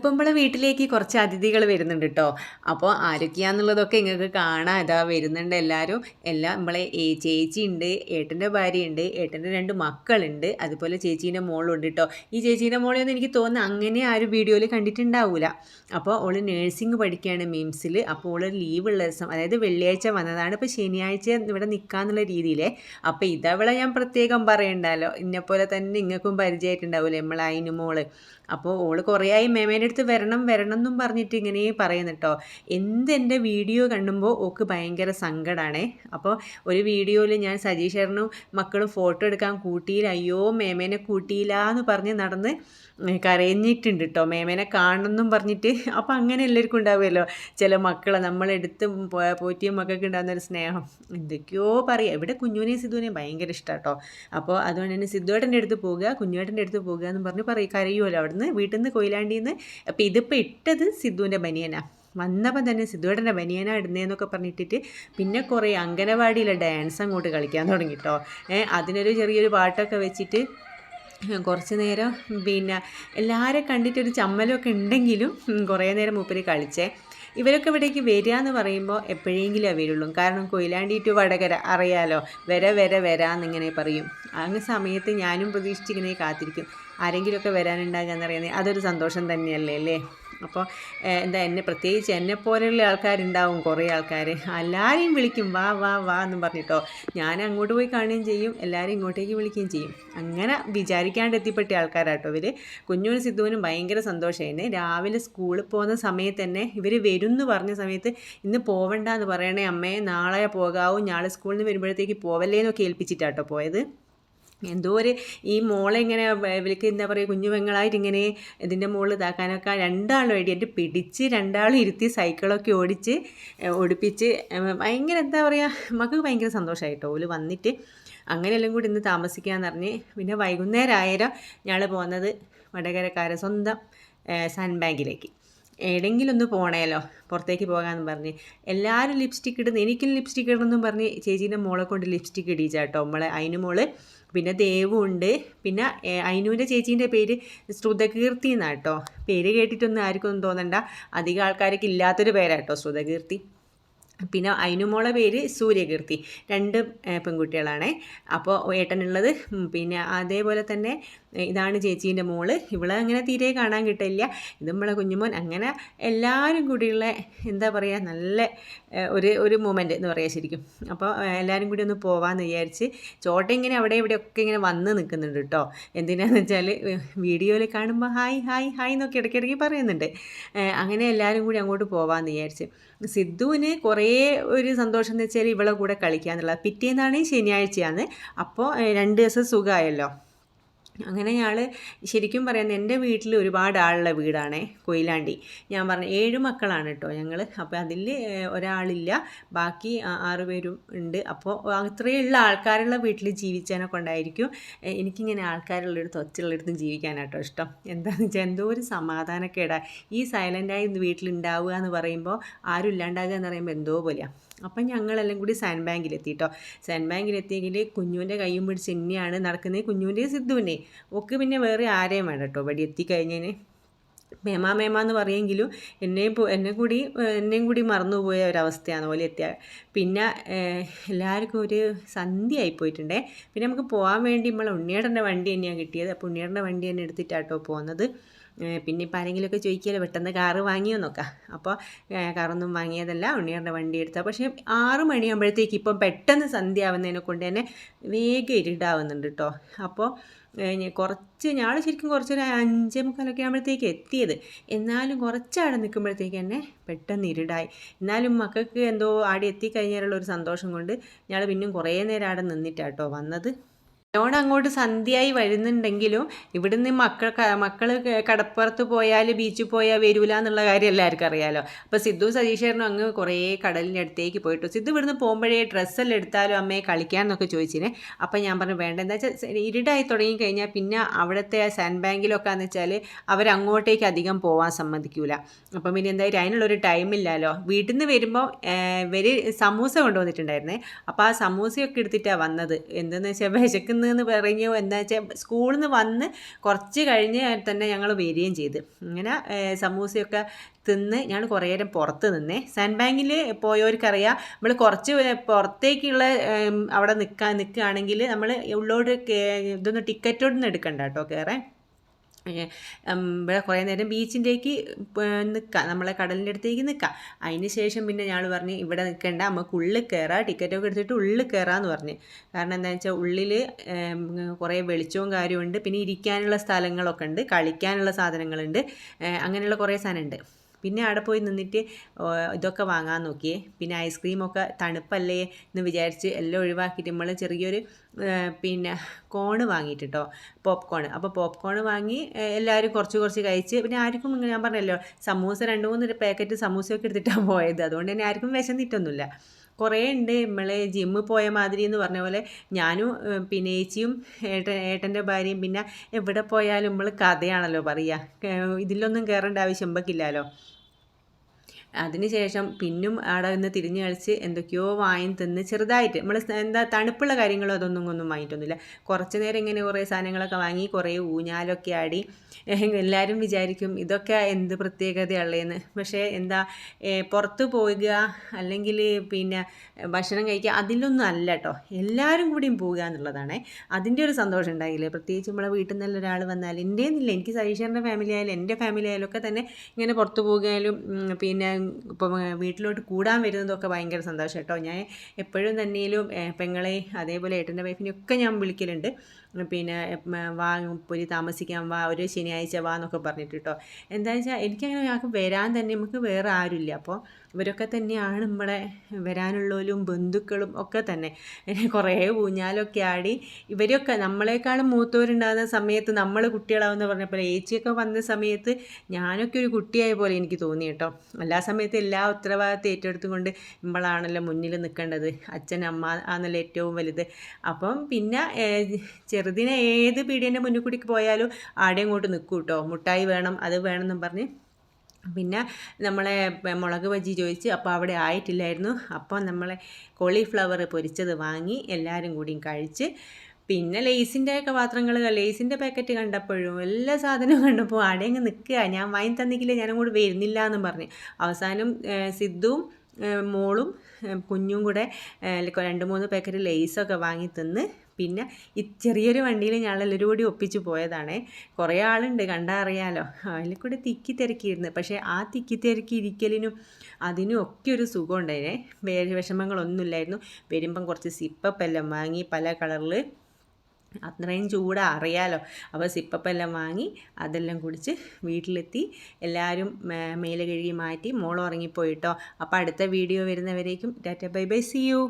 ഇന്നിപ്പം നമ്മളെ വീട്ടിലേക്ക് കുറച്ച് അതിഥികൾ വരുന്നുണ്ട് കേട്ടോ അപ്പോൾ ആരൊക്കെയാന്നുള്ളതൊക്കെ ഇങ്ങൾക്ക് കാണാം. ഇതാ വരുന്നുണ്ട് എല്ലാവരും എല്ലാം നമ്മളെ ചേച്ചി ഉണ്ട് ഏട്ടന്റെ ഭാര്യയുണ്ട് ഏട്ടന്റെ രണ്ട് മക്കളുണ്ട്. അതുപോലെ ചേച്ചീന്റെ മോളുണ്ട് കേട്ടോ ഈ ചേച്ചീന്റെ മോളെയൊന്നും എനിക്ക് തോന്നുന്നു അങ്ങനെ ആരും വീഡിയോയിൽ കണ്ടിട്ടുണ്ടാവില്ല അപ്പോൾ ഓൾ നേഴ്സിംഗ് പഠിക്കുകയാണ് മിംസിൽ. അപ്പോൾ ഓൾ ലീവുള്ള ദിവസം അതായത് വെള്ളിയാഴ്ച വന്നതാണ്. ഇപ്പോൾ ശനിയാഴ്ച ഇവിടെ നിൽക്കാന്നുള്ള രീതിയിലേ. അപ്പോൾ ഇതവളെ ഞാൻ പ്രത്യേകം പറയണ്ടല്ലോ. ഇന്നെപ്പോലെ തന്നെ നിങ്ങൾക്കും പരിചയമായിട്ടുണ്ടാവില്ലേ നമ്മളെ അതിന് മോൾ അപ്പോൾ ഓൾ കുറേയായി മേമേന്റെ അടുത്ത് വരണം വരണം എന്നും പറഞ്ഞിട്ട് ഇങ്ങനെ പറയുന്നു കേട്ടോ എന്തെന്റെ വീഡിയോ കണ്ടുമ്പോൾ ഓക്ക് ഭയങ്കര സങ്കടമാണേ അപ്പോൾ ഒരു വീഡിയോയിൽ ഞാൻ സജീഷറിനും മക്കളും ഫോട്ടോ എടുക്കാൻ കൂട്ടിയില്ല അയ്യോ മേമേനെ കൂട്ടിയില്ല എന്ന് പറഞ്ഞ് നടന്ന് കരഞ്ഞിട്ടുണ്ട് കേട്ടോ മേമേനെ കാണണമെന്നും പറഞ്ഞിട്ട് അപ്പോൾ അങ്ങനെ എല്ലാവർക്കും ഉണ്ടാവുമല്ലോ. ചില മക്കളെ നമ്മളെടുത്ത് പോറ്റിയ മക്കൾക്ക് ഉണ്ടാകുന്ന ഒരു സ്നേഹം. എന്തൊക്കെയോ പറയുക ഇവിടെ കുഞ്ഞുവിനെയും സിദ്ധുവിനെയും ഭയങ്കര ഇഷ്ടമാണ് കേട്ടോ അപ്പോൾ അതുകൊണ്ട് തന്നെ സിദ്ധുവേട്ടന്റെ അടുത്ത് പോകുക കുഞ്ഞുവേട്ടന്റെ അടുത്ത് പോകുക എന്ന് പറഞ്ഞ് പറയും. കരയുമല്ലോ. അവിടുന്ന് വീട്ടിൽ നിന്ന് കൊയിലാണ്ടിയിൽ നിന്ന് അപ്പോൾ ഇതിപ്പോൾ ഇട്ടത് സിദ്ധുവിന്റെ ബനിയനാണ് വന്നപ്പം തന്നെ സിദ്ധുവേട്ടന്റെ ബനിയന ഇടുന്നതെന്നൊക്കെ പറഞ്ഞിട്ടിട്ട് പിന്നെ കുറേ അംഗനവാടിയിലെ ഡാൻസ് അങ്ങോട്ട് കളിക്കാൻ തുടങ്ങി കേട്ടോ അതിനൊരു ചെറിയൊരു പാട്ടൊക്കെ വെച്ചിട്ട് കുറച്ച് നേരം പിന്നെ എല്ലാവരും കണ്ടിട്ടൊരു ചമ്മലൊക്കെ ഉണ്ടെങ്കിലും കുറേ നേരം മൂപ്പര് കളിച്ചേ. ഇവരൊക്കെ ഇവിടേക്ക് വരിക എന്ന് പറയുമ്പോൾ എപ്പോഴെങ്കിലും വരുള്ളൂ കാരണം കൊയിലാണ്ടി ടു വടകര അറിയാലോ? വര വര വരാന്നിങ്ങനെ പറയും. അങ്ങ് സമയത്ത് ഞാനും പ്രതീക്ഷിച്ചിങ്ങനെ കാത്തിരിക്കും. ആരെങ്കിലുമൊക്കെ വരാനുണ്ടാകുക എന്നറിയുന്നത് അതൊരു സന്തോഷം തന്നെയല്ലേ അല്ലേ? അപ്പോൾ എന്താ എന്നെ പ്രത്യേകിച്ച് എന്നെ പോലെയുള്ള ആൾക്കാരുണ്ടാവും കുറേ ആൾക്കാർ. എല്ലാവരെയും വിളിക്കും വാ വാ വാ എന്ന് പറഞ്ഞിട്ടോ ഞാൻ അങ്ങോട്ട് പോയി കാണുകയും ചെയ്യും എല്ലാവരും ഇങ്ങോട്ടേക്ക് വിളിക്കുകയും ചെയ്യും. അങ്ങനെ വിചാരിക്കാണ്ട് എത്തിപ്പെട്ട ആൾക്കാരാട്ടോ ഇവർ കുഞ്ഞുവിനും സിദ്ധുവിനും ഭയങ്കര സന്തോഷമായിരുന്നു രാവിലെ സ്കൂളിൽ പോകുന്ന സമയത്ത് തന്നെ ഇവർ വരും എന്ന് പറഞ്ഞ സമയത്ത് ഇന്ന് പോവണ്ട എന്ന് പറയണേ അമ്മേ നാളെ പോകാവും. നാളെ സ്കൂളിൽ നിന്ന് വരുമ്പോഴത്തേക്ക് പോവല്ലേ എന്നൊക്കെ ഏൽപ്പിച്ചിട്ടാട്ടോ പോയത്. എന്തോ ഒരു ഈ മോളെ ഇങ്ങനെ ഇവർക്ക് എന്താ പറയുക കുഞ്ഞു പെങ്ങളായിട്ട് ഇങ്ങനെ ഇതിന്റെ മുകളിൽ ഇതാക്കാനൊക്കെ രണ്ടാളും എന്റെ പിടിച്ച് രണ്ടാളും ഇരുത്തി സൈക്കിളൊക്കെ ഓടിച്ച് ഓടിപ്പിച്ച് ഭയങ്കര എന്താ പറയുക മക്കൾക്ക് ഭയങ്കര സന്തോഷമായിട്ടോ ഓൽ വന്നിട്ട് അങ്ങനെയെല്ലാം കൂടി ഇന്ന് താമസിക്കാമെന്ന് പറഞ്ഞ് പിന്നെ വൈകുന്നേരം ആയാലും ഞങ്ങൾ പോകുന്നത് വടകരക്കാരെ സ്വന്തം സൺ ബാങ്കിലേക്ക് എവിടെയെങ്കിലും ഒന്ന് പോണേലോ പുറത്തേക്ക് പോകാമെന്ന് പറഞ്ഞ്. എല്ലാവരും ലിപ്സ്റ്റിക് ഇടുന്നു. എനിക്കും ലിപ്സ്റ്റിക് ഇടണമെന്നും പറഞ്ഞ് ചേച്ചീന്റെ മോളെ കൊണ്ട് ലിപ്സ്റ്റിക് ഇടീച്ചാട്ടോ നമ്മളെ അതിന് മോൾ. പിന്നെ ദേവുണ്ട് പിന്നെ അയിനുവിന്റെ ചേച്ചീന്റെ പേര് ശ്രുതകീർത്തി എന്നാണ് കേട്ടോ പേര് കേട്ടിട്ടൊന്നും ആർക്കും ഒന്നും തോന്നണ്ട. അധികം ആൾക്കാർക്ക് ഇല്ലാത്തൊരു പേരാട്ടോ ശ്രുതകീർത്തി. പിന്നെ അയിനുമോളെ പേര് സൂര്യകീർത്തി. രണ്ട് പെൺകുട്ടികളാണ്. അപ്പോൾ ഏട്ടനുള്ളത് പിന്നെ അതേപോലെ തന്നെ ഇതാണ് ചേച്ചീന്റെ മോൾ. ഇവളെ അങ്ങനെ തീരെ കാണാൻ കിട്ടില്ല. ഇത് നമ്മളെ കുഞ്ഞുമോൻ. അങ്ങനെ എല്ലാവരും കൂടിയുള്ള എന്താ പറയുക നല്ല ഒരു ഒരു മൂമെന്റ് എന്ന് പറയാം ശരിക്കും. അപ്പോൾ എല്ലാവരും കൂടി ഒന്ന് പോകാമെന്ന് വിചാരിച്ച് ചോട്ട ഇങ്ങനെ അവിടെ ഇവിടെ ഒക്കെ ഇങ്ങനെ വന്ന് നിൽക്കുന്നുണ്ട് കേട്ടോ എന്തിനാന്ന് വെച്ചാൽ വീഡിയോയിൽ കാണുമ്പോൾ ഹായ് ഹായ് ഹായ് എന്നൊക്കെ ഇടയ്ക്കിടയ്ക്ക് പറയുന്നുണ്ട്. അങ്ങനെ എല്ലാവരും കൂടി അങ്ങോട്ട് പോകാമെന്ന് വിചാരിച്ച്. സിദ്ധുവിന് കുറേ ഒരു സന്തോഷം എന്ന് വെച്ചാൽ ഇവളെ കൂടെ കളിക്കുക എന്നുള്ളത് പിറ്റേന്നാണ് ശനിയാഴ്ചയാണ്. അപ്പോൾ രണ്ട് ദിവസം സുഖമായല്ലോ അങ്ങനെ ഞങ്ങൾ ശരിക്കും പറയുന്നത് എന്റെ വീട്ടിൽ ഒരുപാട് ആളുള്ള വീടാണേ കൊയിലാണ്ടി. ഞാൻ പറഞ്ഞു ഏഴ് മക്കളാണ് കേട്ടോ ഞങ്ങൾ അപ്പോൾ അതിൽ ഒരാളില്ല. ബാക്കി ആറ് പേരും ഉണ്ട്. അപ്പോൾ അത്രയുള്ള ആൾക്കാരുള്ള വീട്ടിൽ ജീവിച്ചതിനെ കൊണ്ടായിരിക്കും എനിക്കിങ്ങനെ ആൾക്കാരുള്ളൊരു ഒച്ചുള്ളടത്തും ജീവിക്കാനാട്ടോ ഇഷ്ടം. എന്താണെന്ന് വെച്ചാൽ എന്തോ ഒരു സമാധാനക്കേടാ. ഈ സൈലന്റായി വീട്ടിലുണ്ടാവുക എന്ന് പറയുമ്പോൾ ആരും ഇല്ലാണ്ടാകുക എന്ന് പറയുമ്പോൾ എന്തോ പോലെയാണ് അപ്പം ഞങ്ങളെല്ലാം കൂടി സാൻഡ് ബാങ്കിലെത്തി കേട്ടോ സാൻഡ് ബാങ്കിലെത്തിയെങ്കിൽ കുഞ്ഞുവിന്റെ കൈയും പിടിച്ച് എന്നെയാണ് നടക്കുന്നത്. കുഞ്ഞുവിന്റെ സിദ്ധുവിനെ. ഒക്കെ പിന്നെ വേറെ ആരെയും വേണ്ട കേട്ടോ ഇവിടെ എത്തിക്കഴിഞ്ഞതിന് മേമ മേമ എന്ന് പറയുമെങ്കിലും എന്നെ എന്നെ കൂടി എന്നെയും കൂടി മറന്നുപോയ ഒരവസ്ഥയാണ് പോലെ എത്തിയ. പിന്നെ എല്ലാവർക്കും ഒരു സന്ധ്യ ആയിപ്പോയിട്ടുണ്ടേ. പിന്നെ നമുക്ക് പോകാൻ വേണ്ടി നമ്മളെ ഉണ്ണിയേട്ടന്റെ വണ്ടി തന്നെയാണ് കിട്ടിയത്. അപ്പോൾ ഉണ്ണിയേട്ടന്റെ വണ്ടി തന്നെ എടുത്തിട്ടാട്ടോ പോകുന്നത് പിന്നെ ഇപ്പം ആരെങ്കിലുമൊക്കെ ചോദിക്കുകയല്ലോ പെട്ടെന്ന് കാറ് വാങ്ങിയോ നോക്കാം അപ്പോൾ കാറൊന്നും വാങ്ങിയതല്ല ഉണ്ണിയറിന്റെ വണ്ടി എടുത്താൽ പക്ഷേ ആറ് മണിയാകുമ്പോഴത്തേക്ക് ഇപ്പം പെട്ടെന്ന് സന്ധ്യ ആവുന്നതിനെ കൊണ്ട് തന്നെ വേഗം ഇരുടാവുന്നുണ്ട് കേട്ടോ അപ്പോൾ കുറച്ച് ഞങ്ങൾ ശരിക്കും കുറച്ചൊരു അഞ്ചേ മുക്കാലൊക്കെ ആകുമ്പോഴത്തേക്ക് എത്തിയത്. എന്നാലും കുറച്ചാടെ നിൽക്കുമ്പോഴത്തേക്ക് തന്നെ പെട്ടെന്ന് ഇരുടായി. എന്നാലും മക്കൾക്ക് എന്തോ ആടെ എത്തിക്കഴിഞ്ഞാലുള്ള ഒരു സന്തോഷം കൊണ്ട് ഞങ്ങൾ പിന്നെയും കുറേ നേരം അവിടെ നിന്നിട്ടാട്ടോ വന്നത്. ലോൺ അങ്ങോട്ട് സന്ധ്യയായി വരുന്നുണ്ടെങ്കിലും ഇവിടുന്ന് മക്കൾ മക്കൾ കടപ്പുറത്ത് പോയാൽ ബീച്ചിൽ പോയാൽ വരൂല എന്നുള്ള കാര്യം എല്ലാവർക്കും അറിയാലോ. അപ്പോൾ സിദ്ധു സതീഷേറിനും അങ്ങ് കുറേ കടലിന്റെ അടുത്തേക്ക് പോയിട്ടു. സിദ്ധു ഇവിടുന്ന് പോകുമ്പോഴേ ഡ്രസ്സെല്ലാം എടുത്താലും അമ്മയെ കളിക്കാൻ എന്നൊക്കെ ചോദിച്ചിന്. അപ്പോൾ ഞാൻ പറഞ്ഞു വേണ്ട എന്താ വെച്ചാൽ ഇരുടായി തുടങ്ങി കഴിഞ്ഞാൽ പിന്നെ അവിടുത്തെ സാൻഡ് ബാങ്കിലൊക്കെ എന്ന് വെച്ചാൽ അവരങ്ങോട്ടേക്ക് അധികം പോകാൻ സമ്മതിക്കൂല. അപ്പം പിന്നെ എന്തായാലും അതിനുള്ളൊരു ടൈമില്ലല്ലോ വീട്ടിൽ നിന്ന് വരുമ്പോൾ ഇവർ സമൂസ കൊണ്ടുവന്നിട്ടുണ്ടായിരുന്നേ. അപ്പോൾ ആ സമൂസയൊക്കെ എടുത്തിട്ടാണ് വന്നത്. എന്തെന്ന് വെച്ചാൽ വിശക്കുന്ന തിന്നെന്ന് പറഞ്ഞു എന്താ വെച്ചാൽ സ്കൂളിൽ നിന്ന് വന്ന് കുറച്ച് കഴിഞ്ഞ് തന്നെ ഞങ്ങൾ വരികയും ചെയ്ത്. ഇങ്ങനെ സമൂസയൊക്കെ തിന്ന് ഞാൻ കുറേ നേരം പുറത്ത് നിന്നേ. സാൻഡ് ബാങ്കിൽ പോയവർക്കറിയാം നമ്മൾ കുറച്ച് പുറത്തേക്കുള്ള അവിടെ നിൽക്കാൻ നിൽക്കുകയാണെങ്കിൽ നമ്മൾ ഉള്ളോട് ഇതൊന്നും ടിക്കറ്റൊന്നും എടുക്കണ്ട കേട്ടോ കയറാൻ ഇവിടെ കുറേ നേരം ബീച്ചിന്റേക്ക് നിൽക്കാം നമ്മളെ കടലിന്റെ അടുത്തേക്ക് നിൽക്കാം അതിന് ശേഷം പിന്നെ ഞങ്ങൾ പറഞ്ഞ് ഇവിടെ നിൽക്കേണ്ട. നമുക്ക് ഉള്ളിൽ കയറാം. ടിക്കറ്റൊക്കെ എടുത്തിട്ട് ഉള്ളിൽ കയറാമെന്ന് പറഞ്ഞ്. കാരണം എന്താണെന്ന് വെച്ചാൽ ഉള്ളിൽ കുറേ വെളിച്ചവും കാര്യമുണ്ട് പിന്നെ ഇരിക്കാനുള്ള സ്ഥലങ്ങളൊക്കെ ഉണ്ട്. കളിക്കാനുള്ള സാധനങ്ങളുണ്ട്. അങ്ങനെയുള്ള കുറേ സാധനമുണ്ട് പിന്നെ അവിടെ പോയി നിന്നിട്ട് ഇതൊക്കെ വാങ്ങാൻ നോക്കിയേ. പിന്നെ ഐസ്ക്രീമൊക്കെ തണുപ്പല്ലേ എന്ന് വിചാരിച്ച് എല്ലാം ഒഴിവാക്കിയിട്ട് നമ്മൾ ചെറിയൊരു പിന്നെ കോണ് വാങ്ങിയിട്ടോ പോപ്കോൺ അപ്പോൾ പോപ്കോൺ വാങ്ങി എല്ലാവരും കുറച്ച് കുറച്ച് കഴിച്ച് പിന്നെ ആർക്കും ഞാൻ പറഞ്ഞല്ലോ സമൂസ രണ്ട് മൂന്ന് പാക്കറ്റ് സമൂസയൊക്കെ എടുത്തിട്ടാണ് പോയത്. അതുകൊണ്ട് തന്നെ ആർക്കും വിശന്നിട്ടൊന്നുമില്ല. കുറേ ഉണ്ട് നമ്മളെ ജിമ്മിൽ പോയ മാതിരി എന്ന് പറഞ്ഞ പോലെ ഞാനും പിന്നെ ഏച്ചിയും ഏട്ടൻ ഏട്ടന്റെ ഭാര്യയും പിന്നെ എവിടെ പോയാലും നമ്മൾ കഥയാണല്ലോ പറയുക. ഇതിലൊന്നും കയറേണ്ട ആവശ്യം നമുക്കില്ലല്ലോ അതിനുശേഷം പിന്നും അവിടെ നിന്ന് തിരിഞ്ഞു കളിച്ച് എന്തൊക്കെയോ വാങ്ങി തിന്ന് ചെറുതായിട്ട് നമ്മൾ എന്താ തണുപ്പുള്ള കാര്യങ്ങളോ അതൊന്നും ഒന്നും വാങ്ങിയിട്ടൊന്നുമില്ല. കുറച്ച് നേരം ഇങ്ങനെ കുറേ സാധനങ്ങളൊക്കെ വാങ്ങി കുറേ ഊഞ്ഞാലൊക്കെ ആടി എല്ലാവരും വിചാരിക്കും ഇതൊക്കെ എന്ത് പ്രത്യേകതയുള്ളതെന്ന് പക്ഷേ എന്താ പുറത്ത് പോവുക അല്ലെങ്കിൽ പിന്നെ ഭക്ഷണം കഴിക്കുക അതിലൊന്നും അല്ല കേട്ടോ എല്ലാവരും കൂടിയും പോവുക എന്നുള്ളതാണ്. അതിന്റെ ഒരു സന്തോഷം ഉണ്ടായില്ലേ? പ്രത്യേകിച്ച് നമ്മളെ വീട്ടിൽ നിന്നുള്ള ഒരാൾ വന്നാൽ എന്റെ എന്നില്ല എനിക്ക് സതീഷറിന്റെ ഫാമിലി ആയാലും എന്റെ ഫാമിലി ആയാലും ഒക്കെ തന്നെ ഇങ്ങനെ പുറത്ത് പോവുകയാലും പിന്നെ ഇപ്പം വീട്ടിലോട്ട് കൂടാൻ വരുന്നതൊക്കെ ഭയങ്കര സന്തോഷം കേട്ടോ ഞാൻ എപ്പോഴും തന്നെയും പെങ്ങളെ അതേപോലെ ഏട്ടന്റെ വൈഫിനെയൊക്കെ ഞാൻ വിളിക്കലുണ്ട്. പിന്നെ വാ പൊരി താമസിക്കാൻ വാ ഒരു ശനിയാഴ്ച വാ എന്നൊക്കെ പറഞ്ഞിട്ട് കേട്ടോ എന്താണെന്ന് വെച്ചാൽ എനിക്കങ്ങനെ ഞങ്ങൾക്ക് വരാൻ തന്നെ നമുക്ക് വേറെ ആരുമില്ല അപ്പോൾ ഇവരൊക്കെ തന്നെയാണ് നമ്മളെ വരാനുള്ളവരും ബന്ധുക്കളും ഒക്കെ തന്നെ. കുറേ ഊഞ്ഞാലൊക്കെ ആടി ഇവരൊക്കെ നമ്മളെക്കാളും മൂത്തവരുണ്ടാകുന്ന സമയത്ത് നമ്മൾ കുട്ടികളാവുന്ന പറഞ്ഞപ്പോൾ ഏച്ചിയൊക്കെ വന്ന സമയത്ത് ഞാനൊക്കെ ഒരു കുട്ടിയായ പോലെ എനിക്ക് തോന്നി കേട്ടോ. എല്ലാ സമയത്തും എല്ലാ ഉത്തരവാദിത്തം ഏറ്റെടുത്തുകൊണ്ട് നമ്മളാണല്ലോ മുന്നിൽ നിൽക്കേണ്ടത്. അച്ഛൻ അമ്മ ആണല്ലോ ഏറ്റവും വലുത്. അപ്പം പിന്നെ ചെറുതിനെ ഏത് പീടിയന്റെ മുന്നിൽ കൂടി പോയാലും ആടെ അങ്ങോട്ട് നിൽക്കും കേട്ടോ. മുട്ടായി വേണം അത് വേണമെന്നും പറഞ്ഞ് പിന്നെ നമ്മളെ മുളക് ബജി ചോദിച്ച് അപ്പോൾ അവിടെ ആയിട്ടില്ലായിരുന്നു. അപ്പോൾ നമ്മളെ കോളിഫ്ലവർ പൊരിച്ചത് വാങ്ങി എല്ലാവരും കൂടിയും കഴിച്ച് പിന്നെ ലേസിന്റെയൊക്കെ പാത്രങ്ങൾ ലേസിന്റെ പാക്കറ്റ് കണ്ടപ്പോഴും എല്ലാ സാധനവും കണ്ടപ്പോൾ അവിടെ അങ്ങ് നിൽക്കുക ഞാൻ വാങ്ങി തന്നിക്കില്ല ഞാനും കൂടി വരുന്നില്ല എന്ന് പറഞ്ഞ്. അവസാനം സിദ്ധുവും മോളും കുഞ്ഞും കൂടെ രണ്ട് മൂന്ന് പാക്കറ്റ് ലേസൊക്കെ വാങ്ങി തിന്ന് പിന്നെ ഈ ചെറിയൊരു വണ്ടിയിൽ ഞങ്ങളെല്ലാവരും കൂടി ഒപ്പിച്ച് പോയതാണ്. കുറേ ആളുണ്ട് കണ്ടാൽ അറിയാലോ അതിൽ കൂടെ തിക്കി തിരക്കിയിരുന്നു. പക്ഷേ ആ തിക്കി തിരക്കി ഇരിക്കലിനും അതിനും ഒക്കെ ഒരു സുഖം ഉണ്ടായിരുന്നേ വേറെ വിഷമങ്ങളൊന്നുമില്ലായിരുന്നു വരുമ്പം കുറച്ച് സിപ്പപ്പെല്ലാം വാങ്ങി പല കളറിൽ അത്രയും ചൂടാ അറിയാലോ. അപ്പോൾ സിപ്പപ്പെല്ലാം വാങ്ങി അതെല്ലാം കുടിച്ച് വീട്ടിലെത്തി. എല്ലാവരും മേലെ കഴുകി മാറ്റി മോൾ ഉറങ്ങിപ്പോയിട്ടോ അപ്പോൾ അടുത്ത video വരുന്നവരേക്കും tata bye bye see you.